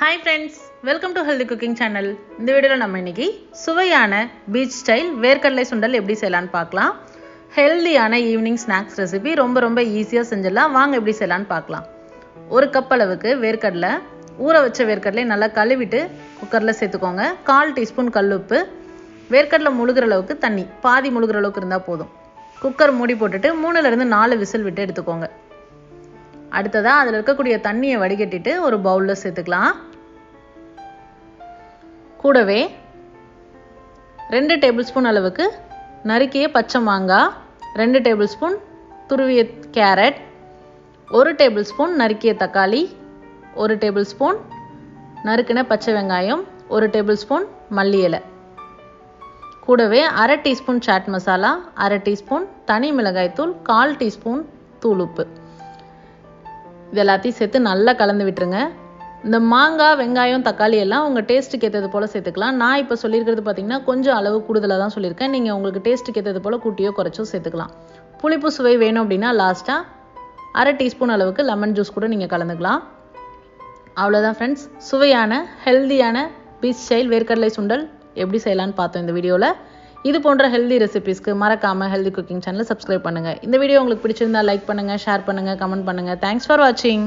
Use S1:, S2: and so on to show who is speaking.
S1: Hi friends welcome to healthy cooking channel இந்த வீடியோவில் நம்ம இன்னைக்கு சுவையான பீச் ஸ்டைல் வேர்க்கடலை சுண்டல் எப்படி செய்யலான்னு பார்க்கலாம். ஹெல்தியான ஈவினிங் ஸ்நாக்ஸ் ரெசிபி ரொம்ப ரொம்ப ஈஸியாக செஞ்சிடலாம். வாங்க எப்படி செய்யலான்னு பார்க்கலாம். ஒரு கப் அளவுக்கு வேர்க்கடலை ஊற வச்ச வேர்க்கடலையை நல்லா கழுவிட்டு குக்கரில் சேர்த்துக்கோங்க. கால் டீஸ்பூன் கல்லுப்பு. வேர்க்கடலை முழுகிற அளவுக்கு தண்ணி. பாதி முழுகிற அளவுக்கு இருந்தால் போதும். குக்கர் மூடி போட்டுட்டு மூணுலேருந்து நாலு விசில் விட்டு எடுத்துக்கோங்க. அடுத்ததாக அதில் இருக்கக்கூடிய தண்ணியை வடிகட்டிட்டு ஒரு பவுலில் சேர்த்துக்கலாம். கூடவே ரெண்டு டேபிள் ஸ்பூன் அளவுக்கு நறுக்கிய பச்சை மாங்காய் ரெண்டு டேபிள் ஸ்பூன் துருவிய கேரட் ஒரு டேபிள் ஸ்பூன் நறுக்கிய தக்காளி ஒரு டேபிள் ஸ்பூன் நறுக்கின பச்சை வெங்காயம் ஒரு டேபிள் ஸ்பூன் மல்லி இலை. கூடவே அரை டீஸ்பூன் சாட் மசாலா அரை டீஸ்பூன் தனி மிளகாய்த்தூள் கால் டீஸ்பூன் தூள் உப்பு இது எல்லாத்தையும் சேர்த்து நல்லா கலந்து விட்டுருங்க. இந்த மாங்காய் வெங்காயம் தக்காளி எல்லாம் உங்கள் டேஸ்ட்டுக்கு ஏற்றது போல் சேர்த்துக்கலாம். நான் இப்போ சொல்லியிருக்கிறது பார்த்தீங்கன்னா கொஞ்சம் அளவு கூடுதலாக தான் சொல்லியிருக்கேன். நீங்கள் உங்களுக்கு டேஸ்ட்டுக்கு ஏற்றது போல் கூட்டியோ குறைச்சோ சேர்த்துக்கலாம். புளிப்பு சுவை வேணும் அப்படின்னா லாஸ்ட்டாக அரை டீஸ்பூன் அளவுக்கு லெமன் ஜூஸ் கூட நீங்கள் கலந்துக்கலாம். அவ்வளோதான் ஃப்ரெண்ட்ஸ் சுவையான ஹெல்தியான பீச் ஸ்டைல் வேர்க்கடலை சுண்டல் எப்படி செய்யலான்னு பார்த்தோம் இந்த வீடியோவில் இது போன்ற ஹெல்தி ரெசிபிஸ்க்கு மறக்காமல் ஹெல்தி குக்கிங் சேனலை சப்ஸ்கிரைப் பண்ணுங்கள் இந்த வீடியோ உங்களுக்கு பிடிச்சிருந்தா லைக் பண்ணுங்கள் ஷேர் பண்ணுங்கள் கமெண்ட் பண்ணுங்கள் தேங்க்ஸ் ஃபார் வாட்சிங்